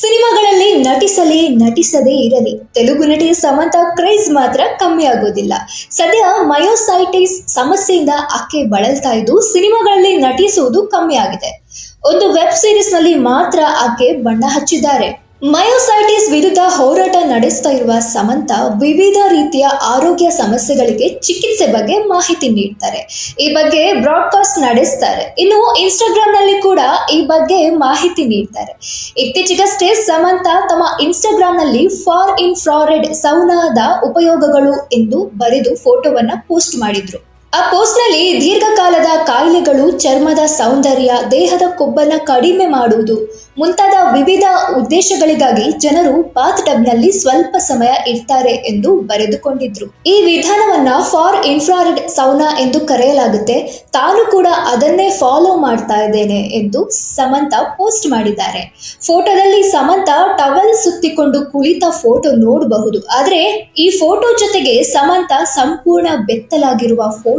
ಸಿನಿಮಾಗಳಲ್ಲಿ ನಟಿಸಲಿ, ನಟಿಸದೇ ಇರಲಿ. ತೆಲುಗು ನಟಿ ಸಮಂತ ಕ್ರೇಜ್ ಮಾತ್ರ ಕಮ್ಮಿ ಆಗೋದಿಲ್ಲ. ಸದ್ಯ ಮಯೋಸೈಟಿಸ್ ಸಮಸ್ಯೆಯಿಂದ ಅಕ್ಕೆ ಬಳಲ್ತಾ ಇದ್ದು, ಸಿನಿಮಾಗಳಲ್ಲಿ ನಟಿಸುವುದು ಕಮ್ಮಿ ಆಗಿದೆ. ಒಂದು ವೆಬ್ ಸೀರೀಸ್ನಲ್ಲಿ ಮಾತ್ರ ಆಕೆ ಬಣ್ಣ ಹಚ್ಚಿದ್ದಾರೆ. ಮಯೋಸೈಟಿಸ್ ವಿರುದ್ಧ ಹೋರಾಟ ನಡೆಸ್ತಾ ಇರುವ ಸಮಂತ ವಿವಿಧ ರೀತಿಯ ಆರೋಗ್ಯ ಸಮಸ್ಯೆಗಳಿಗೆ ಚಿಕಿತ್ಸೆ ಬಗ್ಗೆ ಮಾಹಿತಿ ನೀಡ್ತಾರೆ. ಈ ಬಗ್ಗೆ ಬ್ರಾಡ್ಕಾಸ್ಟ್ ನಡೆಸ್ತಾರೆ. ಇನ್ನು ಇನ್ಸ್ಟಾಗ್ರಾಮ್ನಲ್ಲಿ ಕೂಡ ಈ ಬಗ್ಗೆ ಮಾಹಿತಿ ನೀಡ್ತಾರೆ. ಇತ್ತೀಚೆಗಷ್ಟೇ ಸಮಂತ ತಮ್ಮ ಇನ್ಸ್ಟಾಗ್ರಾಮ್ನಲ್ಲಿ ಫಾರ್ ಇನ್ ಫ್ರಾರೆಡ್ ಸೌನಾದ ಉಪಯೋಗಗಳು ಎಂದು ಬರೆದು ಫೋಟೋವನ್ನ ಪೋಸ್ಟ್ ಮಾಡಿದ್ರು. ಆ ಪೋಸ್ಟ್ನಲ್ಲಿ ದೀರ್ಘಕಾಲದ ಕಾಯಿಲೆಗಳು, ಚರ್ಮದ ಸೌಂದರ್ಯ, ದೇಹದ ಕೊಬ್ಬನ್ನ ಕಡಿಮೆ ಮಾಡುವುದು ಮುಂತಾದ ವಿವಿಧ ಉದ್ದೇಶಗಳಿಗಾಗಿ ಜನರು ಬಾತ್ ಟಬ್ನಲ್ಲಿ ಸ್ವಲ್ಪ ಸಮಯ ಇರ್ತಾರೆ ಎಂದು ಬರೆದುಕೊಂಡಿದ್ರು. ಈ ವಿಧಾನವನ್ನ ಫಾರ್ ಇನ್ಫ್ರಾರೆಡ್ ಸೌನಾ ಎಂದು ಕರೆಯಲಾಗುತ್ತೆ. ತಾನು ಕೂಡ ಅದನ್ನೇ ಫಾಲೋ ಮಾಡ್ತಾ ಇದ್ದೇನೆ ಎಂದು ಸಮಂತ ಪೋಸ್ಟ್ ಮಾಡಿದ್ದಾರೆ. ಫೋಟೋದಲ್ಲಿ ಸಮಂತ ಟವಲ್ ಸುತ್ತಿಕೊಂಡು ಕುಳಿತ ಫೋಟೋ ನೋಡಬಹುದು. ಆದ್ರೆ ಈ ಫೋಟೋ ಜೊತೆಗೆ ಸಮಂತ ಸಂಪೂರ್ಣ ಬೆತ್ತಲಾಗಿರುವ ಫೋಟೋ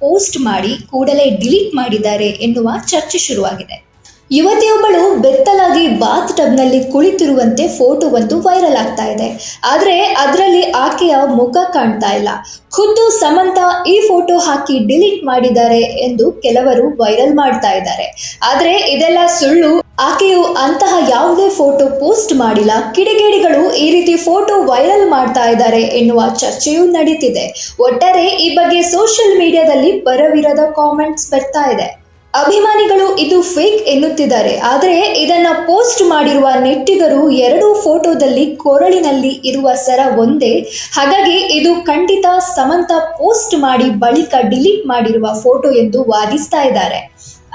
ಪೋಸ್ಟ್ ಮಾಡಿ ಕೂಡಲೇ ಡಿಲೀಟ್ ಮಾಡಿದ್ದಾರೆ ಎನ್ನುವ ಚರ್ಚೆ ಶುರುವಾಗಿದೆ. ಯುವತಿಯೊಬ್ಬಳು ಬೆತ್ತಲಾಗಿ ಬಾತ್ ಟಬ್ನಲ್ಲಿ ಕುಳಿತಿರುವಂತೆ ಫೋಟೋ ಒಂದು ವೈರಲ್ ಆಗ್ತಾ ಇದೆ. ಆದರೆ ಅದರಲ್ಲಿ ಆಕೆಯ ಮುಖ ಕಾಣ್ತಾ ಇಲ್ಲ. ಖುದ್ದು ಸಮಂತ ಈ ಫೋಟೋ ಹಾಕಿ ಡಿಲೀಟ್ ಮಾಡಿದ್ದಾರೆ ಎಂದು ಕೆಲವರು ವೈರಲ್ ಮಾಡ್ತಾ ಇದ್ದಾರೆ. ಆದರೆ ಇದೆಲ್ಲ ಸುಳ್ಳು. ಆಕೆಯು ಅಂತಹ ಯಾವುದೇ ಫೋಟೋ ಪೋಸ್ಟ್ ಮಾಡಿಲ್ಲ. ಕಿಡಿಗೇಡಿಗಳು ಈ ರೀತಿ ಫೋಟೋ ವೈರಲ್ ಮಾಡ್ತಾ ಇದ್ದಾರೆ ಎನ್ನುವ ಚರ್ಚೆಯೂ ನಡೀತಿದೆ. ಒಟ್ಟಾರೆ ಈ ಬಗ್ಗೆ ಸೋಷಿಯಲ್ ಮೀಡಿಯಾದಲ್ಲಿ ಬರವಿರದ ಕಾಮೆಂಟ್ಸ್ ಬರ್ತಾ ಇದೆ. ಅಭಿಮಾನಿಗಳು ಇದು ಫೇಕ್ ಎನ್ನುತ್ತಿದ್ದಾರೆ. ಆದರೆ ಇದನ್ನ ಪೋಸ್ಟ್ ಮಾಡಿರುವ ನೆಟ್ಟಿಗರು ಎರಡೂ ಫೋಟೋದಲ್ಲಿ ಕೊರಳಿನಲ್ಲಿ ಇರುವ ಸರ ಒಂದೇ. ಹಾಗಾಗಿ ಇದು ಖಂಡಿತ ಸಮಂತ ಪೋಸ್ಟ್ ಮಾಡಿ ಬಳಿಕ ಡಿಲೀಟ್ ಮಾಡಿರುವ ಫೋಟೋ ಎಂದು ವಾದಿಸ್ತಾ ಇದ್ದಾರೆ.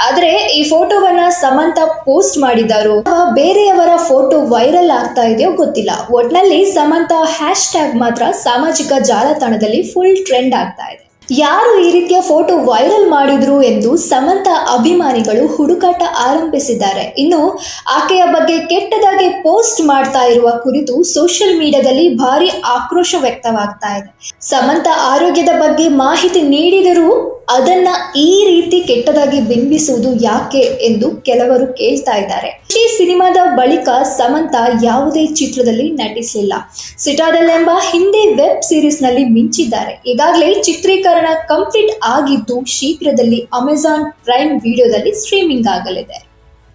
ಆದರೆ ಈ ಫೋಟೋವನ್ನ ಸಮಂತ ಪೋಸ್ಟ್ ಮಾಡಿದ್ದಾರೋ ಅಥವಾ ಬೇರೆಯವರ ಫೋಟೋ ವೈರಲ್ ಆಗ್ತಾ ಇದೆಯೋ ಗೊತ್ತಿಲ್ಲ. ಒಟ್ನಲ್ಲಿ ಸಮಂತ ಹ್ಯಾಶ್ ಟ್ಯಾಗ್ ಮಾತ್ರ ಸಾಮಾಜಿಕ ಜಾಲತಾಣದಲ್ಲಿ ಫುಲ್ ಟ್ರೆಂಡ್ ಆಗ್ತಾ ಇದೆ. ಯಾರು ಈ ರೀತಿಯ ಫೋಟೋ ವೈರಲ್ ಮಾಡಿದ್ರು ಎಂದು ಸಮಂತ ಅಭಿಮಾನಿಗಳು ಹುಡುಕಾಟ ಆರಂಭಿಸಿದ್ದಾರೆ. ಇನ್ನು ಆಕೆಯ ಬಗ್ಗೆ ಕೆಟ್ಟದಾಗಿ ಪೋಸ್ಟ್ ಮಾಡ್ತಾ ಇರುವ ಕುರಿತು ಸೋಷಿಯಲ್ ಮೀಡಿಯಾದಲ್ಲಿ ಭಾರಿ ಆಕ್ರೋಶ ವ್ಯಕ್ತವಾಗ್ತಾ ಇದೆ. ಸಮಂತ ಆರೋಗ್ಯದ ಬಗ್ಗೆ ಮಾಹಿತಿ ನೀಡಿದರೂ ಅದನ್ನ ಈ ರೀತಿ ಕೆಟ್ಟದಾಗಿ ಬಿಂಬಿಸುವುದು ಯಾಕೆ ಎಂದು ಕೆಲವರು ಕೇಳ್ತಾ ಇದ್ದಾರೆ. ಈ ಸಿನಿಮಾದ ಬಳಿಕ ಸಮಂತ ಯಾವುದೇ ಚಿತ್ರದಲ್ಲಿ ನಟಿಸಲಿಲ್ಲ. ಸಿಟಾಡಲ್ ಎಂಬ ಹಿಂದಿ ವೆಬ್ ಸೀರೀಸ್ನಲ್ಲಿ ಮಿಂಚಿದ್ದಾರೆ. ಈಗಾಗಲೇ ಚಿತ್ರೀಕರಣ ಕಂಪ್ಲೀಟ್ ಆಗಿದ್ದು ಶೀಘ್ರದಲ್ಲಿ ಅಮೆಜಾನ್ ಪ್ರೈಮ್ ವಿಡಿಯೋದಲ್ಲಿ ಸ್ಟ್ರೀಮಿಂಗ್ ಆಗಲಿದೆ.